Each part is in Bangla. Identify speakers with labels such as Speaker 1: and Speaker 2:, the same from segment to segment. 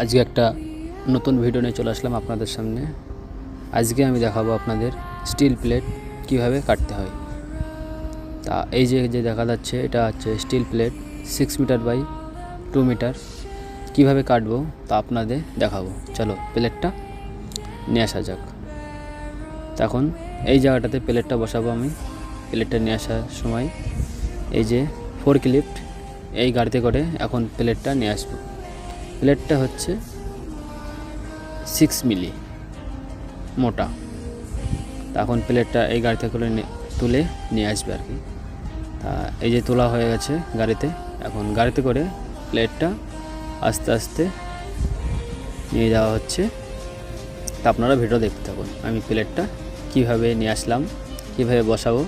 Speaker 1: আজকে একটা নতুন ভিডিও নিয়ে চলে আসলাম আপনাদের সামনে। আজকে আমি দেখাবো আপনাদের স্টিল প্লেট কীভাবে কাটতে হয়। তা এই যে যে দেখা যাচ্ছে, এটা হচ্ছে steel plate six metre by two metre কীভাবে কাটবো তা আপনাদের দেখাবো। চলো প্লেটটা নিয়ে আসা যাক। তখন এই জায়গাটাতে প্লেটটা বসাবো আমি। প্লেটটা নিয়ে আসার সময় এই যে ফোর ক্লিপ এই গাড়িতে করে এখন প্লেটটা নিয়ে আসব। প্লেটটা হচ্ছে সিক্স মিলি মোটা। তা এখন প্লেটটা এই গাড়িতে করে তুলে নিয়ে আসবে আর কি। তা এই যে তোলা হয়ে গেছে গাড়িতে, এখন গাড়িতে করে প্লেটটা আস্তে আস্তে নিয়ে যাওয়া হচ্ছে। তা আপনারা ভিডিও দেখতে থাকুন, আমি প্লেটটা কীভাবে নিয়ে আসলাম, কীভাবে বসাবো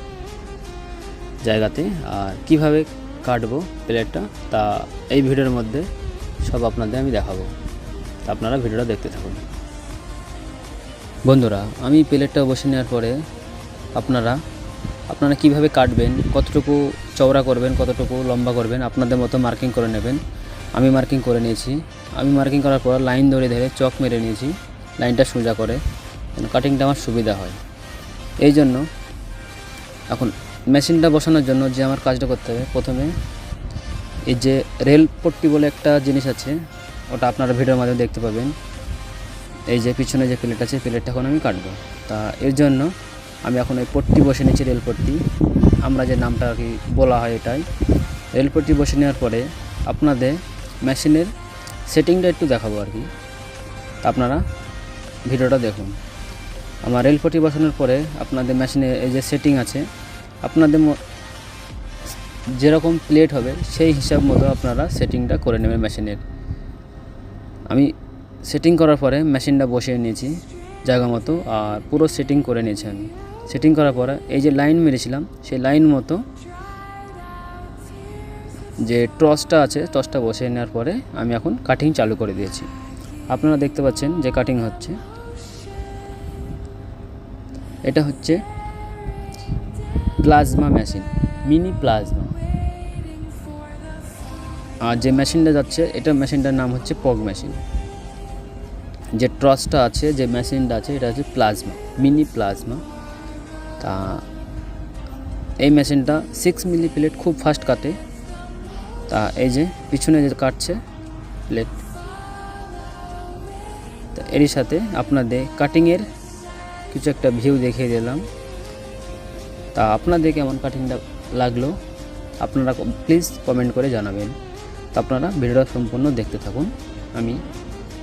Speaker 1: জায়গাতে, আর কীভাবে কাটবো প্লেটটা, তা এই ভিডিওর মধ্যে সব আপনাদের আমি দেখাবো। আপনারা ভিডিওটা দেখতে থাকুন। বন্ধুরা, আমি প্লেটটা বসে নেওয়ার পরে আপনারা আপনারা কীভাবে কাটবেন, কতটুকু চওড়া করবেন, কতটুকু লম্বা করবেন, আপনাদের মতো মার্কিং করে নেবেন। আমি মার্কিং করে নিয়েছি। আমি মার্কিং করার পর লাইন ধরে ধরে চক মেরে নিয়েছি, লাইনটা সোজা করে, যেন কাটিংটা আমার সুবিধা হয়। এই জন্য এখন মেশিনটা বসানোর জন্য যে আমার কাজটা করতে হবে, প্রথমে এই যে রেল পট্টি বলে একটা জিনিস আছে, ওটা আপনারা ভিডিওর মাধ্যমে দেখতে পাবেন। এই যে পিছনে যে প্লেট আছে, প্লেটটা এখন আমি কাটবো। তা এর জন্য আমি এখন ওই পট্টি বসে নিয়েছি রেল পট্টি। আমরা যে নামটা আর কি বলা হয় এটাই। রেল পট্টি বসে নেওয়ার পরে আপনাদের মেশিনের সেটিংটা একটু দেখাবো আর কি। তা আপনারা ভিডিওটা দেখুন। আমার রেলপট্টি বসানোর পরে আপনাদের মেশিনে এই যে সেটিং আছে, আপনাদের যেরকম প্লেট হবে, সেই হিসাব মতো আপনারা সেটিংটা করে নেবেন মেশিনের আমি সেটিং করার পরে মেশিনটা বসিয়ে নিয়েছি জায়গা মতো আর পুরো সেটিং করে নিয়েছি আমি সেটিং করার পরে এই যে লাইন মেরেছিলাম, সেই লাইন মতো যে টসটা আছে টসটা বসিয়ে নেওয়ার পরে আমি এখন কাটিং চালু করে দিয়েছি। আপনারা দেখতে পাচ্ছেন যে কাটিং হচ্ছে। এটা হচ্ছে প্লাজমা মেশিন মিনি প্লাজমা আর যে মেশিনটা যাচ্ছে, এটা মেশিনটার নাম হচ্ছে পগ মেশিন। যে ট্রসটা আছে, যে মেশিনটা আছে, এটা হচ্ছে প্লাজমা, মিনি প্লাজমা। তা এই মেশিনটা সিক্স মিলি প্লেট খুব ফাস্ট কাটে। তা এই যে পিছনে যে কাটছে প্লেট তা এরই সাথে আপনাদের কাটিংয়ের কিছু একটা ভিউ দেখিয়ে দিলাম। তা আপনাদের কেমন কাটিংটা লাগল, আপনারা প্লিজ কমেন্ট করে জানাবেন। আপনারা ভিডিওটা সম্পূর্ণ দেখতে থাকুন। আমি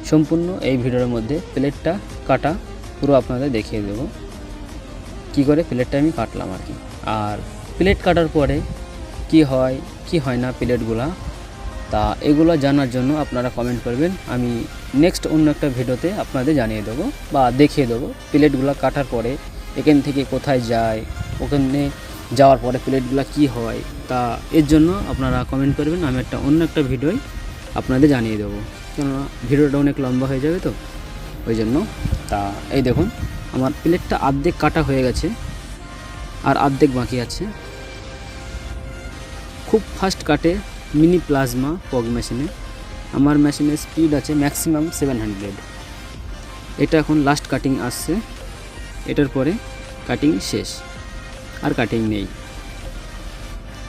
Speaker 1: সম্পূর্ণ এই ভিডিওর মধ্যে প্লেটটা কাটা পুরো আপনাদের দেখিয়ে দেবো। কি করে প্লেটটা আমি কাটলাম আর কি। আর প্লেট কাটার পরে কি হয় কি হয় না প্লেটগুলা, তা এগুলো জানার জন্য আপনারা কমেন্ট করবেন। আমি নেক্সট অন্য একটা ভিডিওতে আপনাদের জানিয়ে দেবো বা দেখিয়ে দেবো। প্লেটগুলো কাটার পরে এখান থেকে কোথায় যায়, ওখানে যাওয়ার পরে প্লেটগুলো কি হয়, তা এর জন্য আপনারা কমেন্ট করবেন, আমি একটা অন্য একটা ভিডিওয় আপনাদের জানিয়ে দেবো। কেননা ভিডিওটা অনেক লম্বা হয়ে যাবে তো, ওই জন্য। তা এই দেখুন, আমার প্লেটটা আর্ধেক কাটা হয়ে গেছে, আর আর্ধেক বাকি আছে। খুব ফাস্ট কাটে মিনি প্লাজমা পগ মেশিনে আমার মেশিনের স্পিড আছে ম্যাক্সিমাম সেভেন হান্ড্রেড এটা এখন লাস্ট কাটিং আসছে। এটার পরে কাটিং শেষ। আর কাটিং নেই।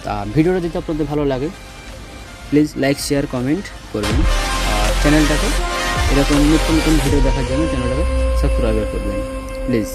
Speaker 1: তা ভিডিওটা যদি আপনাদের ভালো লাগে প্লিজ লাইক শেয়ার কমেন্ট করবেন আর চ্যানেলটাকে এরকম নতুন নতুন ভিডিও দেখার জন্য চ্যানেলটাকে সাবস্ক্রাইব করবেন। প্লিজ